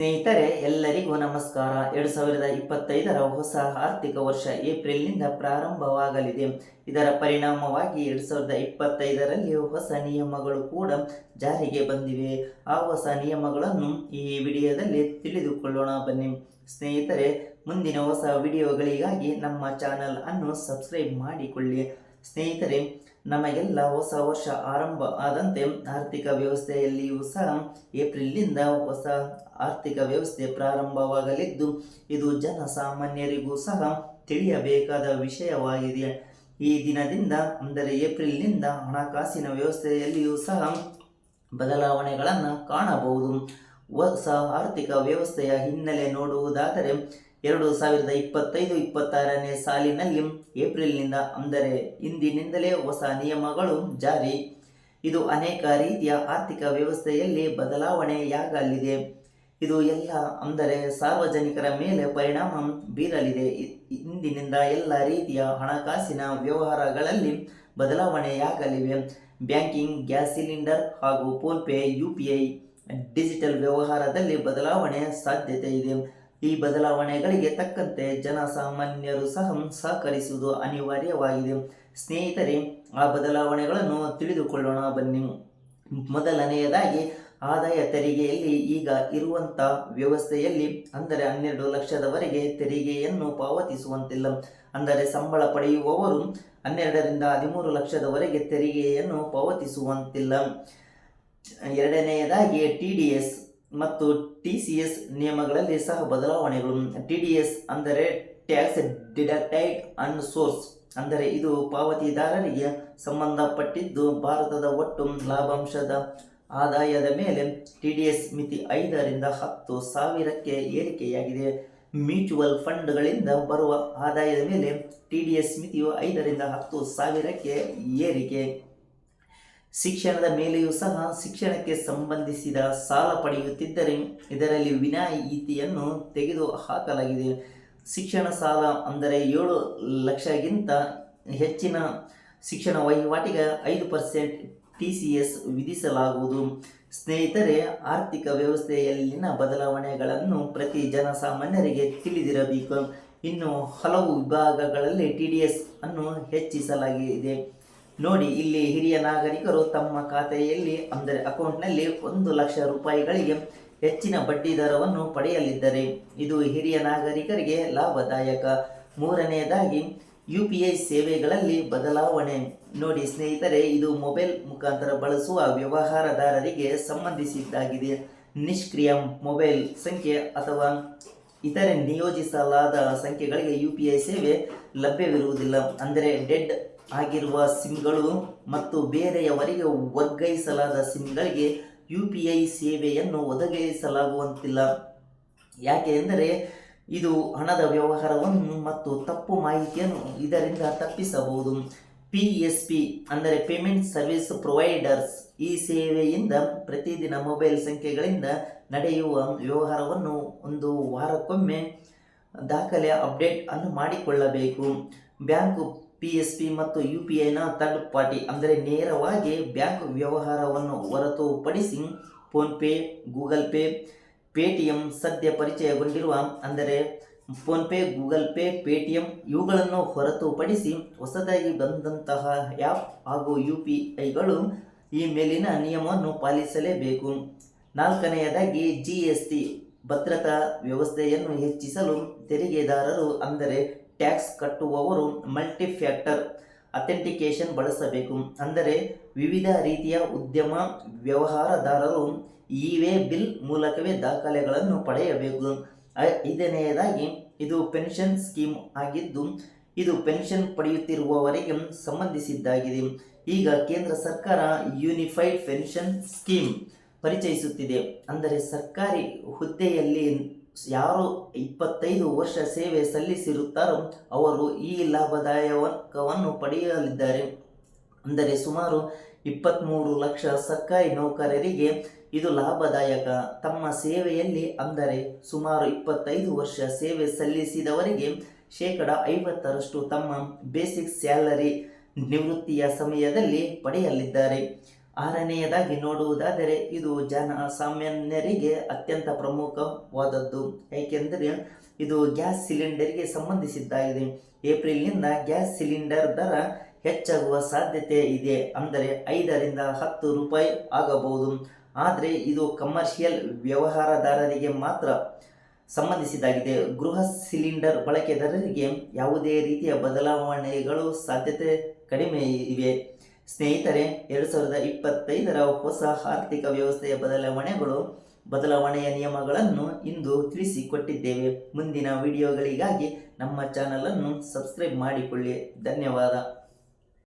ಸ್ನೇಹಿತರೆ, ಎಲ್ಲರಿಗೂ ನಮಸ್ಕಾರ. ಎರಡು ಸಾವಿರದ ಇಪ್ಪತ್ತೈದರ ಹೊಸ ಆರ್ಥಿಕ ವರ್ಷ ಏಪ್ರಿಲ್ನಿಂದ ಪ್ರಾರಂಭವಾಗಲಿದೆ. ಇದರ ಪರಿಣಾಮವಾಗಿ ಎರಡು ಸಾವಿರದ ಇಪ್ಪತ್ತೈದರಲ್ಲಿ ಹೊಸ ನಿಯಮಗಳು ಕೂಡ ಜಾರಿಗೆ ಬಂದಿವೆ. ಆ ಹೊಸ ನಿಯಮಗಳನ್ನು ಈ ವಿಡಿಯೋದಲ್ಲಿ ತಿಳಿದುಕೊಳ್ಳೋಣ ಬನ್ನಿ. ಸ್ನೇಹಿತರೆ, ಮುಂದಿನ ಹೊಸ ವಿಡಿಯೋಗಳಿಗಾಗಿ ನಮ್ಮ ಚಾನಲ್ ಅನ್ನು ಸಬ್ಸ್ಕ್ರೈಬ್ ಮಾಡಿಕೊಳ್ಳಿ. ಸ್ನೇಹಿತರೆ, ನಮಗೆಲ್ಲ ಹೊಸ ವರ್ಷ ಆರಂಭ ಆದಂತೆ ಆರ್ಥಿಕ ವ್ಯವಸ್ಥೆಯಲ್ಲಿಯೂ ಸಹ ಏಪ್ರಿಲ್ನಿಂದ ಹೊಸ ಆರ್ಥಿಕ ವ್ಯವಸ್ಥೆ ಪ್ರಾರಂಭವಾಗಲಿದ್ದು, ಇದು ಜನಸಾಮಾನ್ಯರಿಗೂ ಸಹ ತಿಳಿಯಬೇಕಾದ ವಿಷಯವಾಗಿದೆ. ಈ ದಿನದಿಂದ, ಅಂದರೆ ಏಪ್ರಿಲ್ನಿಂದ ಹಣಕಾಸಿನ ವ್ಯವಸ್ಥೆಯಲ್ಲಿಯೂ ಸಹ ಬದಲಾವಣೆಗಳನ್ನು ಕಾಣಬಹುದು. ಹೊಸ ಆರ್ಥಿಕ ವ್ಯವಸ್ಥೆಯ ಹಿನ್ನೆಲೆ ನೋಡುವುದಾದರೆ ಎರಡು ಸಾವಿರದ ಇಪ್ಪತ್ತೈದು ಇಪ್ಪತ್ತಾರನೇ ಸಾಲಿನಲ್ಲಿ ಏಪ್ರಿಲ್ನಿಂದ ಅಂದರೆ ಇಂದಿನಿಂದಲೇ ಹೊಸ ನಿಯಮಗಳು ಜಾರಿ. ಇದು ಅನೇಕ ರೀತಿಯ ಆರ್ಥಿಕ ವ್ಯವಸ್ಥೆಯಲ್ಲಿ ಬದಲಾವಣೆಯಾಗಲಿದೆ. ಇದು ಎಲ್ಲ ಅಂದರೆ ಸಾರ್ವಜನಿಕರ ಮೇಲೆ ಪರಿಣಾಮ ಬೀರಲಿದೆ. ಇಂದಿನಿಂದ ಎಲ್ಲ ರೀತಿಯ ಹಣಕಾಸಿನ ವ್ಯವಹಾರಗಳಲ್ಲಿ ಬದಲಾವಣೆಯಾಗಲಿವೆ. ಬ್ಯಾಂಕಿಂಗ್, ಗ್ಯಾಸ್ ಸಿಲಿಂಡರ್ ಹಾಗೂ PhonePe U P I, digital ವ್ಯವಹಾರದಲ್ಲಿ ಬದಲಾವಣೆ ಸಾಧ್ಯತೆ ಇದೆ. ಈ ಬದಲಾವಣೆಗಳಿಗೆ ತಕ್ಕಂತೆ ಜನಸಾಮಾನ್ಯರು ಸಹ ಸಹಕರಿಸುವುದು ಅನಿವಾರ್ಯವಾಗಿದೆ. ಸ್ನೇಹಿತರೆ, ಆ ಬದಲಾವಣೆಗಳನ್ನು ತಿಳಿದುಕೊಳ್ಳೋಣ ಬನ್ನಿ. ಮೊದಲನೆಯದಾಗಿ, ಆದಾಯ ತೆರಿಗೆಯಲ್ಲಿ ಈಗ ಇರುವಂಥ ವ್ಯವಸ್ಥೆಯಲ್ಲಿ ಅಂದರೆ ಹನ್ನೆರಡು ಲಕ್ಷದವರೆಗೆ ತೆರಿಗೆಯನ್ನು ಪಾವತಿಸುವಂತಿಲ್ಲ. ಅಂದರೆ ಸಂಬಳ ಪಡೆಯುವವರು ಹನ್ನೆರಡರಿಂದ ಹದಿಮೂರು ಲಕ್ಷದವರೆಗೆ ತೆರಿಗೆಯನ್ನು ಪಾವತಿಸುವಂತಿಲ್ಲ. ಎರಡನೆಯದಾಗಿ, ಟಿ ಡಿ ಎಸ್ ಮತ್ತು ಟಿ ಸಿ ಎಸ್ ನಿಯಮಗಳಲ್ಲಿ ಸಹ ಬದಲಾವಣೆಗಳು ಟಿ ಡಿ ಎಸ್ ಅಂದರೆ ಟ್ಯಾಕ್ಸ್ ಡಿಡಕ್ಟೈಡ್ ಅಂಡ್ ಸೋರ್ಸ್ ಅಂದರೆ ಇದು ಪಾವತಿದಾರರಿಗೆ ಸಂಬಂಧಪಟ್ಟಿದ್ದು, ಭಾರತದ ಒಟ್ಟು ಲಾಭಾಂಶದ ಆದಾಯದ ಮೇಲೆ ಟಿ ಡಿ ಎಸ್ ಮಿತಿ ಐದರಿಂದ ಹತ್ತು ಸಾವಿರಕ್ಕೆ ಏರಿಕೆಯಾಗಿದೆ. ಮ್ಯೂಚುವಲ್ ಫಂಡ್ಗಳಿಂದ ಬರುವ ಆದಾಯದ ಮೇಲೆ ಟಿ ಡಿ ಎಸ್ ಮಿತಿಯು ಐದರಿಂದ ಹತ್ತು ಸಾವಿರಕ್ಕೆ ಏರಿಕೆ. ಶಿಕ್ಷಣದ ಮೇಲೆಯೂ ಸಹ ಶಿಕ್ಷಣಕ್ಕೆ ಸಂಬಂಧಿಸಿದ ಸಾಲ ಪಡೆಯುತ್ತಿದ್ದರೆ ಇದರಲ್ಲಿ ವಿನಾಯಿತಿಯನ್ನು ತೆಗೆದು ಹಾಕಲಾಗಿದೆ. ಶಿಕ್ಷಣ ಸಾಲ ಅಂದರೆ ಏಳು ಲಕ್ಷಗಿಂತ ಹೆಚ್ಚಿನ ಶಿಕ್ಷಣ ವಹಿವಾಟಿಗೆ ಐದು ಪರ್ಸೆಂಟ್ ಟಿ ಸಿ ಎಸ್ ವಿಧಿಸಲಾಗುವುದು. ಸ್ನೇಹಿತರೆ, ಆರ್ಥಿಕ ವ್ಯವಸ್ಥೆಯಲ್ಲಿನ ಬದಲಾವಣೆಗಳನ್ನು ಪ್ರತಿ ಜನಸಾಮಾನ್ಯರಿಗೆ ತಿಳಿದಿರಬೇಕು. ಇನ್ನು ಹಲವು ವಿಭಾಗಗಳಲ್ಲಿ ಟಿ ಡಿ ಎಸ್ ಅನ್ನು ಹೆಚ್ಚಿಸಲಾಗಿದೆ. ನೋಡಿ, ಇಲ್ಲಿ ಹಿರಿಯ ನಾಗರಿಕರು ತಮ್ಮ ಖಾತೆಯಲ್ಲಿ, ಅಂದರೆ ಅಕೌಂಟ್ನಲ್ಲಿ ಒಂದು ಲಕ್ಷ ರೂಪಾಯಿಗಳಿಗೆ ಹೆಚ್ಚಿನ ಬಡ್ಡಿ ದರವನ್ನು ಪಡೆಯಲಿದ್ದಾರೆ. ಇದು ಹಿರಿಯ ನಾಗರಿಕರಿಗೆ ಲಾಭದಾಯಕ. ಮೂರನೆಯದಾಗಿ ಯು ಪಿ ಐ ಸೇವೆಗಳಲ್ಲಿ ಬದಲಾವಣೆ. ನೋಡಿ, ಸ್ನೇಹಿತರೆ, ಇದು ಮೊಬೈಲ್ ಮುಖಾಂತರ ಬಳಸುವ ವ್ಯವಹಾರದಾರರಿಗೆ ಸಂಬಂಧಿಸಿದ್ದಾಗಿದೆ. ನಿಷ್ಕ್ರಿಯ ಮೊಬೈಲ್ ಸಂಖ್ಯೆ ಅಥವಾ ಇತರೆ ನಿಯೋಜಿಸಲಾದ ಸಂಖ್ಯೆಗಳಿಗೆ ಯು ಪಿ ಐ ಸೇವೆ ಲಭ್ಯವಿರುವುದಿಲ್ಲ. ಅಂದರೆ ಡೆಡ್ ಆಗಿರುವ ಸಿಮ್ಗಳು ಮತ್ತು ಬೇರೆಯವರಿಗೆ ವರ್ಗಾಯಿಸಲಾದ ಸಿಮ್ಗಳಿಗೆ ಯು ಪಿ ಐ ಸೇವೆಯನ್ನು ಒದಗಿಸಲಾಗುವಂತಿಲ್ಲ. ಯಾಕೆ ಎಂದರೆ ಇದು ಹಣದ ವ್ಯವಹಾರವನ್ನು ಮತ್ತು ತಪ್ಪು ಮಾಹಿತಿಯನ್ನು ಇದರಿಂದ ತಪ್ಪಿಸಬಹುದು. ಪಿ ಎಸ್ ಪಿ ಅಂದರೆ ಪೇಮೆಂಟ್ ಸರ್ವಿಸ್ ಪ್ರೊವೈಡರ್ಸ್ ಈ ಸೇವೆಯಿಂದ ಪ್ರತಿದಿನ ಮೊಬೈಲ್ ಸಂಖ್ಯೆಗಳಿಂದ ನಡೆಯುವ ವ್ಯವಹಾರವನ್ನು ಒಂದು ವಾರಕ್ಕೊಮ್ಮೆ ದಾಖಲೆ ಅಪ್ಡೇಟ್ ಅನ್ನು ಮಾಡಿಕೊಳ್ಳಬೇಕು. ಬ್ಯಾಂಕು ಪಿ ಎಸ್ ಪಿ ಮತ್ತು ಯು ಪಿ ಐನ ಥರ್ಡ್ ಪಾರ್ಟಿ ಅಂದರೆ ನೇರವಾಗಿ ಬ್ಯಾಂಕ್ ವ್ಯವಹಾರವನ್ನು ಹೊರತುಪಡಿಸಿ ಫೋನ್ಪೇ ಗೂಗಲ್ ಪೇ, ಪೇಟಿಎಂ ಸದ್ಯ ಪರಿಚಯಗೊಂಡಿರುವ ಅಂದರೆ ಫೋನ್ಪೇ ಗೂಗಲ್ ಪೇ, ಪೇಟಿಎಂ ಇವುಗಳನ್ನು ಹೊರತುಪಡಿಸಿ ಹೊಸದಾಗಿ ಬಂದಂತಹ ಆ್ಯಪ್ ಹಾಗೂ ಯು ಪಿ ಐಗಳು ಈ ಮೇಲಿನ ನಿಯಮವನ್ನು ಪಾಲಿಸಲೇಬೇಕು. ನಾಲ್ಕನೆಯದಾಗಿ ಜಿ ಎಸ್ ಟಿ ಭದ್ರತಾ ವ್ಯವಸ್ಥೆಯನ್ನು ಹೆಚ್ಚಿಸಲು ತೆರಿಗೆದಾರರು ಅಂದರೆ ಟ್ಯಾಕ್ಸ್ ಕಟ್ಟುವವರು ಮಲ್ಟಿಫ್ಯಾಕ್ಟರ್ ಅಥೆಂಟಿಕೇಶನ್ ಬಳಸಬೇಕು. ಅಂದರೆ ವಿವಿಧ ರೀತಿಯ ಉದ್ಯಮ ವ್ಯವಹಾರದಾರರು ಇ-ವೇ ಬಿಲ್ ಮೂಲಕವೇ ದಾಖಲೆಗಳನ್ನು ಪಡೆಯಬೇಕು. ಐದನೆಯದಾಗಿ, ಇದು ಪೆನ್ಷನ್ ಸ್ಕೀಮ್ ಆಗಿದ್ದು, ಇದು ಪೆನ್ಷನ್ ಪಡೆಯುತ್ತಿರುವವರಿಗೆ ಸಂಬಂಧಿಸಿದ್ದಾಗಿದೆ. ಈಗ ಕೇಂದ್ರ ಸರ್ಕಾರ ಯೂನಿಫೈಡ್ ಪೆನ್ಷನ್ ಸ್ಕೀಮ್ ಪರಿಚಯಿಸುತ್ತಿದೆ. ಅಂದರೆ ಸರ್ಕಾರಿ ಹುದ್ದೆಯಲ್ಲಿ ಯಾರು ಇಪ್ಪತ್ತೈದು ವರ್ಷ ಸೇವೆ ಸಲ್ಲಿಸಿರುತ್ತಾರೋ ಅವರು ಈ ಲಾಭದಾಯಕವನ್ನು ಪಡೆಯಲಿದ್ದಾರೆ. ಅಂದರೆ ಸುಮಾರು ಇಪ್ಪತ್ತ್ಮೂರು ಲಕ್ಷ ಸರ್ಕಾರಿ ನೌಕರರಿಗೆ ಇದು ಲಾಭದಾಯಕ. ತಮ್ಮ ಸೇವೆಯಲ್ಲಿ ಅಂದರೆ ಸುಮಾರು ಇಪ್ಪತ್ತೈದು ವರ್ಷ ಸೇವೆ ಸಲ್ಲಿಸಿದವರಿಗೆ ಶೇಕಡ ಐವತ್ತರಷ್ಟು ತಮ್ಮ ಬೇಸಿಕ್ ಸ್ಯಾಲರಿ ನಿವೃತ್ತಿಯ ಸಮಯದಲ್ಲಿ ಪಡೆಯಲಿದ್ದಾರೆ. ಆರನೆಯದಾಗಿ ನೋಡುವುದಾದರೆ ಇದು ಜನ ಸಾಮಾನ್ಯರಿಗೆ ಅತ್ಯಂತ ಪ್ರಮುಖವಾದದ್ದು. ಏಕೆಂದರೆ ಇದು ಗ್ಯಾಸ್ ಸಿಲಿಂಡರ್ಗೆ ಸಂಬಂಧಿಸಿದ್ದಾಗಿದೆ. ಏಪ್ರಿಲ್ನಿಂದ ಗ್ಯಾಸ್ ಸಿಲಿಂಡರ್ ದರ ಹೆಚ್ಚಾಗುವ ಸಾಧ್ಯತೆ ಇದೆ. ಅಂದರೆ ಐದರಿಂದ ಹತ್ತು ರೂಪಾಯಿ ಆಗಬಹುದು. ಆದರೆ ಇದು ಕಮರ್ಷಿಯಲ್ ವ್ಯವಹಾರದಾರರಿಗೆ ಮಾತ್ರ ಸಂಬಂಧಿಸಿದ್ದಾಗಿದೆ. ಗೃಹ ಸಿಲಿಂಡರ್ ಬಳಕೆದಾರರಿಗೆ ಯಾವುದೇ ರೀತಿಯ ಬದಲಾವಣೆಗಳು ಸಾಧ್ಯತೆ ಕಡಿಮೆ ಇವೆ. ಸ್ನೇಹಿತರೆ, ಎರಡು ಸಾವಿರದ ಇಪ್ಪತ್ತೈದರ ಹೊಸ ಆರ್ಥಿಕ ವ್ಯವಸ್ಥೆಯ ಬದಲಾವಣೆಗಳು, ಬದಲಾವಣೆಯ ನಿಯಮಗಳನ್ನು ಇಂದು ತಿಳಿಸಿಕೊಟ್ಟಿದ್ದೇವೆ. ಮುಂದಿನ ವಿಡಿಯೋಗಳಿಗಾಗಿ ನಮ್ಮ ಚಾನಲನ್ನು ಸಬ್ಸ್ಕ್ರೈಬ್ ಮಾಡಿಕೊಳ್ಳಿ. ಧನ್ಯವಾದ.